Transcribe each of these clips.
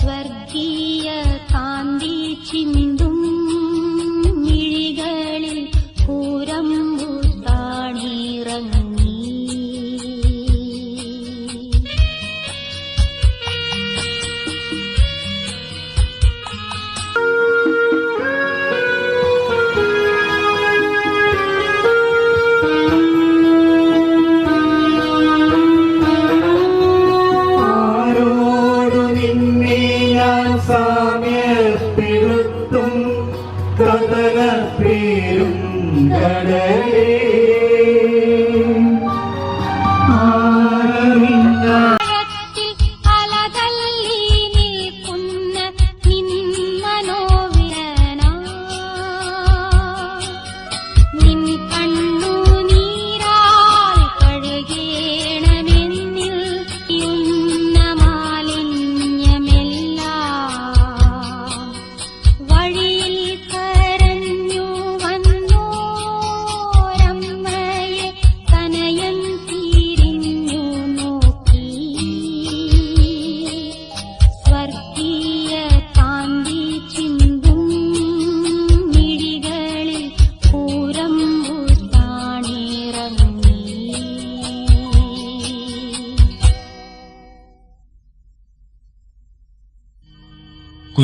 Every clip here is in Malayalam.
स्वर्गीय कान्दी चिन्दु ഞാൻ പേരും കഥന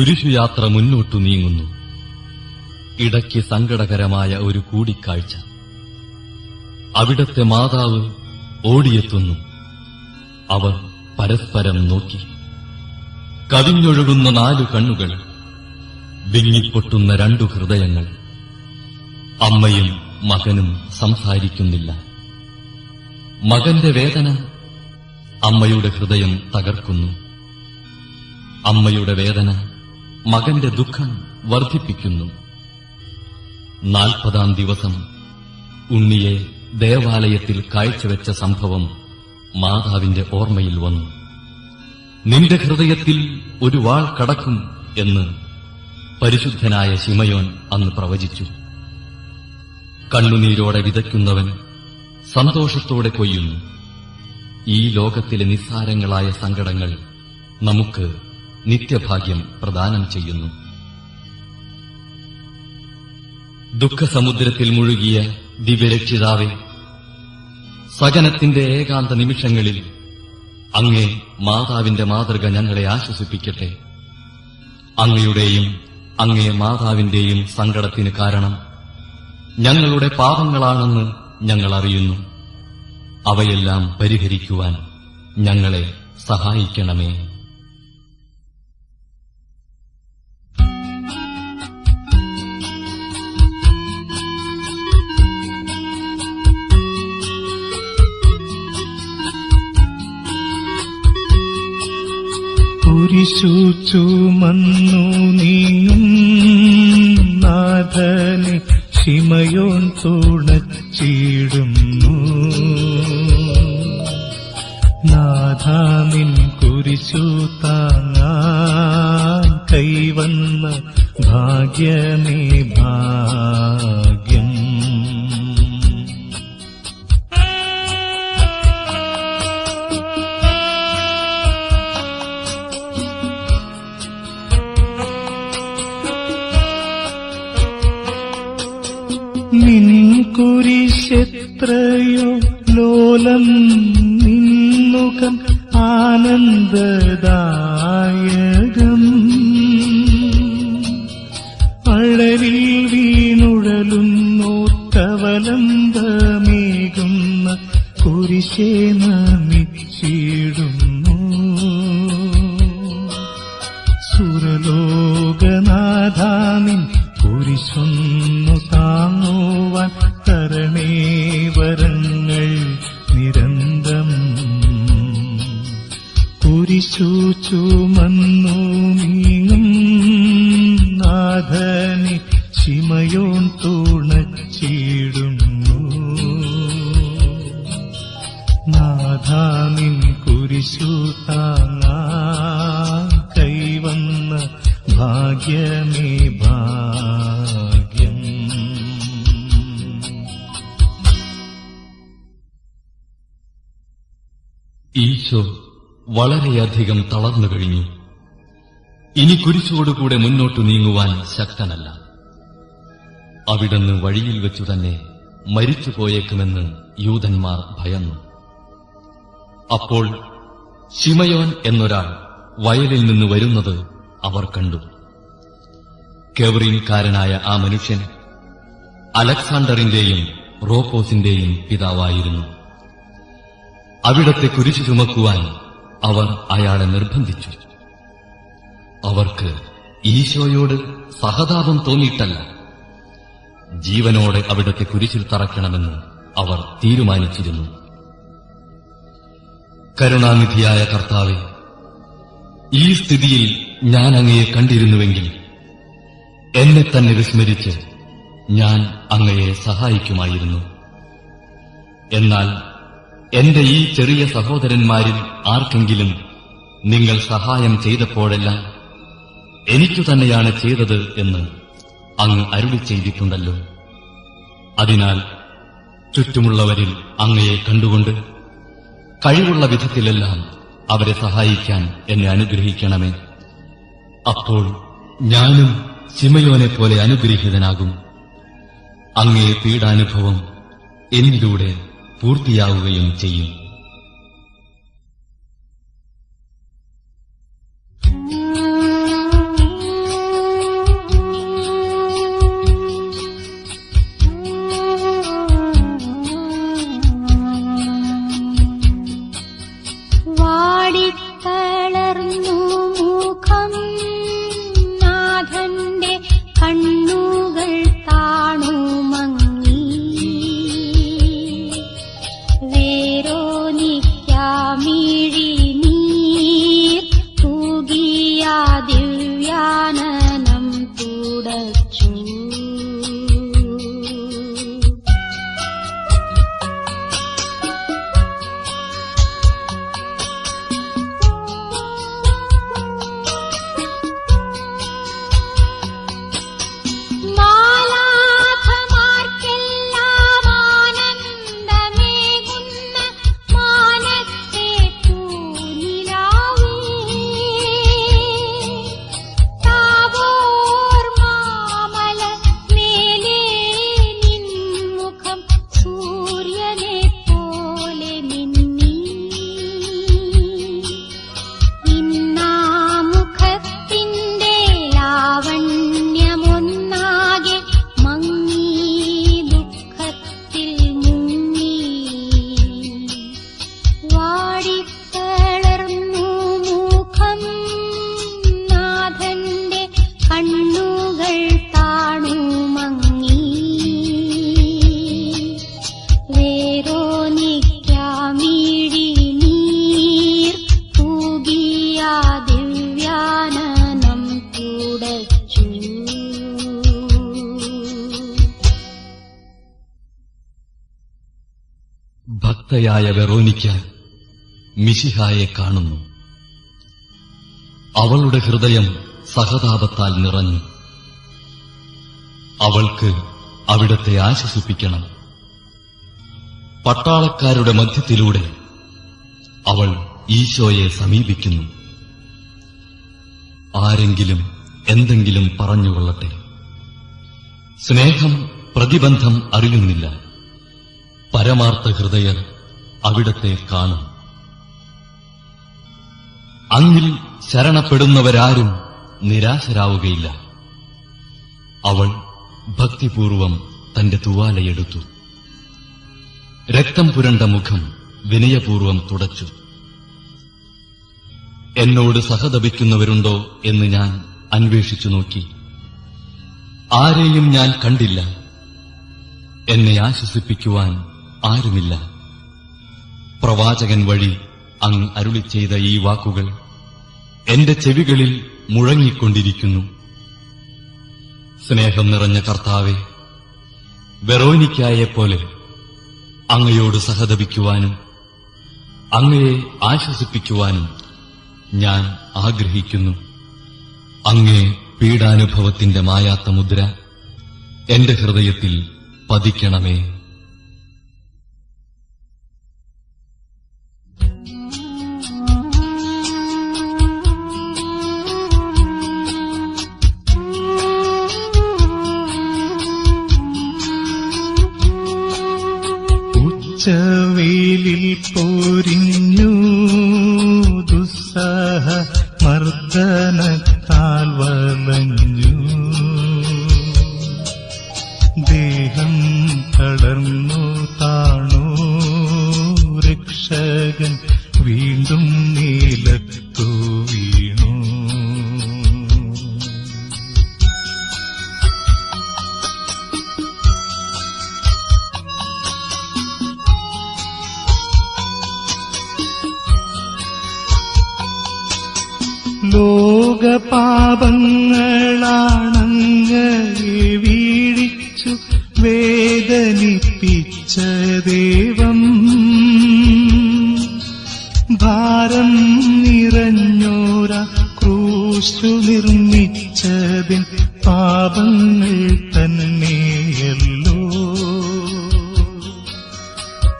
കുരിശുയാത്ര മുന്നോട്ടു നീങ്ങുന്നു. ഇടയ്ക്ക് സങ്കടകരമായ ഒരു കൂടിക്കാഴ്ച. അവിടത്തെ മാതാവ് ഓടിയെത്തുന്നു. അവർ പരസ്പരം നോക്കി. കവിഞ്ഞൊഴുകുന്ന നാലു കണ്ണുകൾ വിങ്ങിപ്പൊട്ടുന്ന രണ്ടു ഹൃദയങ്ങൾ. അമ്മയും മകനും സംസാരിക്കുന്നില്ല. മകന്റെ വേദന അമ്മയുടെ ഹൃദയം തകർക്കുന്നു. അമ്മയുടെ വേദന മകന്റെ ദുഃഖം വർദ്ധിപ്പിക്കുന്നു. നാൽപ്പതാം ദിവസം ഉണ്ണിയെ ദേവാലയത്തിൽ കാഴ്ചവെച്ച സംഭവം മാതാവിന്റെ ഓർമ്മയിൽ വന്നു. നിന്റെ ഹൃദയത്തിൽ ഒരു വാൾ കടക്കും എന്ന് പരിശുദ്ധനായ ശിമയോൻ അന്ന് പ്രവചിച്ചു. കണ്ണുനീരോടെ വിതയ്ക്കുന്നവൻ സന്തോഷത്തോടെ കൊയ്യുന്നു. ഈ ലോകത്തിലെ നിസ്സാരങ്ങളായ സങ്കടങ്ങൾ നമുക്ക് നിത്യഭാഗ്യം പ്രദാനം ചെയ്യുന്നു. ദുഃഖസമുദ്രത്തിൽ മുഴുകിയ ദിവ്യരക്ഷിതാവെ സകനത്തിന്റെ ഏകാന്ത നിമിഷങ്ങളിൽ അങ്ങേ മാതാവിന്റെ മാതൃക ഞങ്ങളെ ആശ്വസിപ്പിക്കട്ടെ. അങ്ങയുടെയും അങ്ങേ മാതാവിന്റെയും സങ്കടത്തിന് കാരണം ഞങ്ങളുടെ പാപങ്ങളാണെന്ന് ഞങ്ങൾ അറിയുന്നു. അവയെല്ലാം പരിഹരിക്കുവാൻ ഞങ്ങളെ സഹായിക്കണമേ. കുരിശു ചുമന്നു നീങ്ങും നാഥനെ ശിമയോൻ തുണച്ചിടുന്നു. നാഥാനിൻ കുരിശു താങ്ങാൻ കൈവന്ന ഭാഗ്യമേ ഭാഗ്യം കുരിശേ നമിച്ചിടുന്നു സുരലോകനാഥാനിൻ കുരിശൊന്നു താങ്ങുവാൻ തരണേ നിരന്തം കുരിശു ചുമന്നു നീങ്ങും നാഥനെ ശിമയോൻ തുണച്ചിടുന്നു. നാഥാനിൻ കുരിശു താങ്ങാ കൈവന്ന ഭാഗ്യമേ ഭാഗ്യം. ഈശോ വളരെയധികം തളർന്നു കഴിഞ്ഞു. ഇനി കുരിശോടുകൂടെ മുന്നോട്ടു നീങ്ങുവാൻ ശക്തനല്ല. അവിടുന്ന് വഴിയിൽ വെച്ചു തന്നെ മരിച്ചു പോയേക്കുമെന്ന് യൂതന്മാർ ഭയന്നു. അപ്പോൾ ശിമയോൻ എന്നൊരാൾ വയലിൽ നിന്ന് വരുന്നത് അവർ കണ്ടു. കെവറിൻകാരനായ ആ മനുഷ്യൻ അലക്സാണ്ടറിന്റെയും റോപ്പോസിന്റെയും പിതാവായിരുന്നു. അവിടത്തെ കുരിശു ചുമക്കുവാൻ അവർ അയാളെ നിർബന്ധിച്ചു. അവർക്ക് ഈശോയോട് സഹതാപം തോന്നിയിട്ടല്ല. ജീവനോടെ അവിടത്തെ കുരിശിൽ തറക്കണമെന്ന് അവർ തീരുമാനിച്ചിരുന്നു. കരുണാനിധിയായ കർത്താവെ ഈ സ്ഥിതിയിൽ ഞാൻ അങ്ങയെ കണ്ടിരുന്നുവെങ്കിൽ എന്നെ തന്നെ വിസ്മരിച്ച് ഞാൻ അങ്ങയെ സഹായിക്കുമായിരുന്നു. എന്നാൽ എന്റെ ഈ ചെറിയ സഹോദരന്മാരിൽ ആർക്കെങ്കിലും നിങ്ങൾ സഹായം ചെയ്തപ്പോഴെല്ലാം എനിക്കു തന്നെയാണ് ചെയ്തത് എന്ന് അങ്ങ് അരുളി ചെയ്തിട്ടുണ്ടല്ലോ. അതിനാൽ ചുറ്റുമുള്ളവരിൽ അങ്ങയെ കണ്ടുകൊണ്ട് കഴിവുള്ള വിധത്തിലെല്ലാം അവരെ സഹായിക്കാൻ എന്നെ അനുഗ്രഹിക്കണമേ. അപ്പോൾ ഞാനും ശിമയോനെ പോലെ അനുഗ്രഹീതനാകും. അങ്ങേ പീഡാനുഭവം എന്നിലൂടെ പൂർത്തിയാവുകയും ചെയ്യും. ഭക്തയായ വെറോനിക്ക മിശിഹായെ കാണുന്നു. അവളുടെ ഹൃദയം സഹതാപത്താൽ നിറഞ്ഞു. അവൾക്ക് അവിടത്തെ ആശ്വസിപ്പിക്കണം. പട്ടാളക്കാരുടെ മധ്യത്തിലൂടെ അവൾ ഈശോയെ സമീപിക്കുന്നു. ആരെങ്കിലും എന്തെങ്കിലും പറഞ്ഞുകൊള്ളട്ടെ സ്നേഹം പ്രതിബന്ധം അറിയുന്നില്ല. പരമാർത്ഥ ഹൃദയർ അവിടത്തെ കാണും. അങ്ങിൽ ശരണപ്പെടുന്നവരാരും നിരാശരാവുകയില്ല. അവൾ ഭക്തിപൂർവം തന്റെ തുവാലയെടുത്തു. രക്തം പുരണ്ട മുഖം വിനയപൂർവം തുടച്ചു. എന്നോട് സഹതപിക്കുന്നവരുണ്ടോ എന്ന് ഞാൻ അന്വേഷിച്ചു നോക്കി. ആരെയും ഞാൻ കണ്ടില്ല. എന്നെ ആശ്വസിപ്പിക്കുവാൻ ആരുമില്ല. പ്രവാചകൻ വഴി അങ്ങ് അരുളി ചെയ്ത ഈ വാക്കുകൾ എന്റെ ചെവികളിൽ മുഴങ്ങിക്കൊണ്ടിരിക്കുന്നു. സ്നേഹം നിറഞ്ഞ കർത്താവെ വെറോനിക്കായെപ്പോലെ അങ്ങയോട് സഹതപിക്കുവാനും അങ്ങയെ ആശ്വസിപ്പിക്കുവാനും ഞാൻ ആഗ്രഹിക്കുന്നു. അങ്ങേ പീഡാനുഭവത്തിന്റെ മായാത്ത മുദ്ര എന്റെ ഹൃദയത്തിൽ പതിക്കണമേ. പോരിഞ്ഞു. ലോകപാപങ്ങളാണങ്ങയെ വീഴിച്ചു വേദനിപ്പിച്ച ദേവം. ഭാരം നിറഞ്ഞോര ക്രൂശു നിർമ്മിച്ചതിൻ പാപങ്ങൾ തന്നെയല്ലോ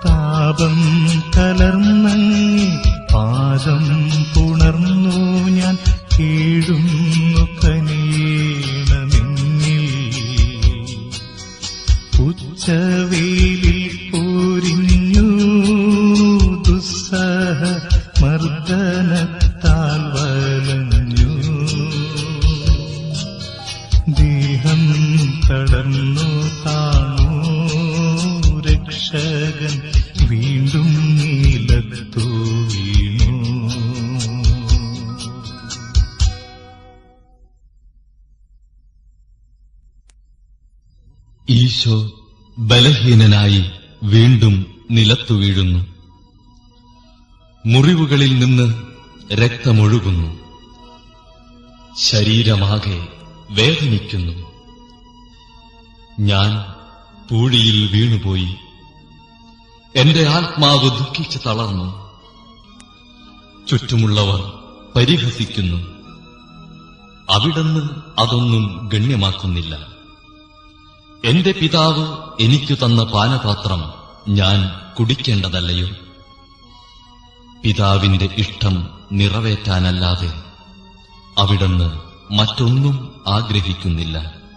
പാപം കലർന്നങ്ങി ഈശോ ബലഹീനനായി വീണ്ടും നിലത്തു വീഴുന്നു. മുറിവുകളിൽ നിന്ന് രക്തമൊഴുകുന്നു. ശരീരമാകെ വേദനിക്കുന്നു. ഞാൻ പൂഴിയിൽ വീണുപോയി. എന്റെ ആത്മാവ് ദുഃഖിച്ച് തളർന്നു. ചുറ്റുമുള്ളവർ പരിഹസിക്കുന്നു. അവിടുന്ന് അതൊന്നും ഗണ്യമാക്കുന്നില്ല. എന്റെ പിതാവ് എനിക്കു തന്ന പാനപാത്രം ഞാൻ കുടിക്കേണ്ടതല്ലയോ? പിതാവിന്റെ ഇഷ്ടം നിറവേറ്റാനല്ലാതെ അവിടുന്ന് മറ്റൊന്നും ആഗ്രഹിക്കുന്നില്ല.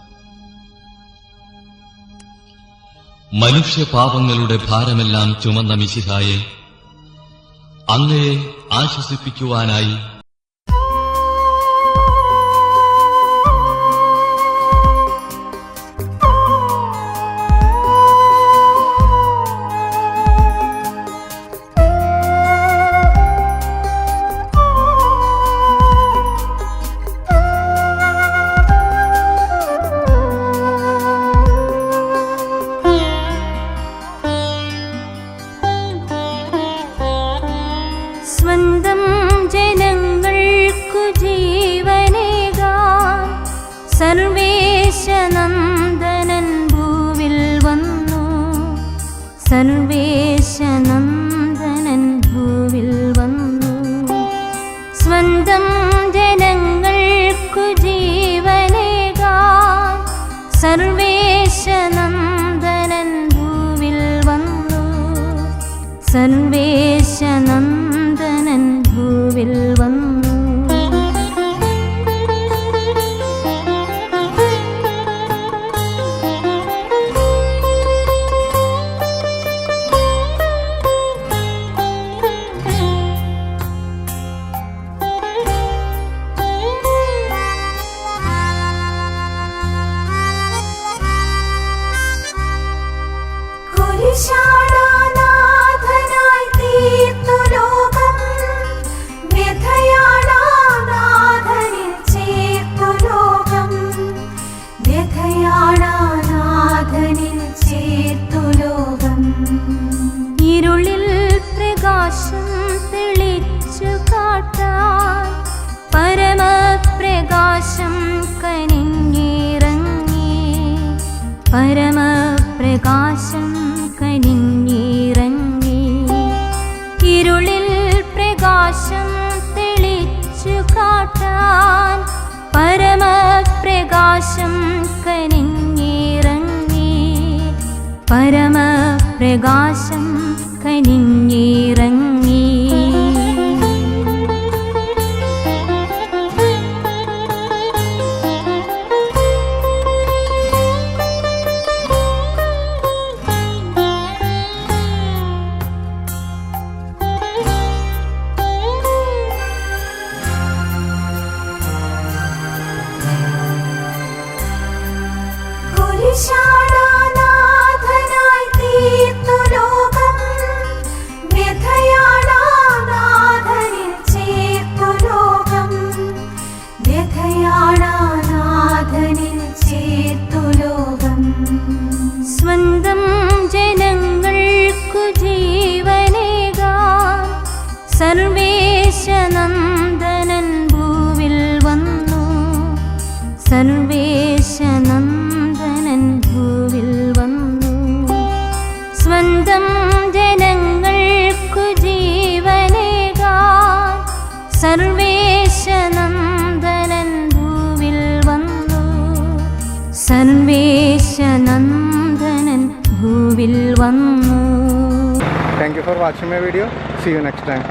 മനുഷ്യപാപങ്ങളുടെ ഭാരമെല്ലാം ചുമന്ന മിശിഹായെ അങ്ങയെ ആശ്വസിപ്പിക്കുവാനായി സർവേശനന്ദനൻ പരമപ്രകാശം കനിഞ്ഞിറങ്ങി Shine. സർവേശനന്ദനൻ ഭൂവിൽ വന്നു സ്വന്തം ജനങ്ങൾക്കു ജീവനേകാൻ സർവേശനന്ദനൻ ഭൂവിൽ വന്നു സർവേശനന്ദനൻ ഭൂവിൽ വന്നു Thank you for watching my video. See you next time.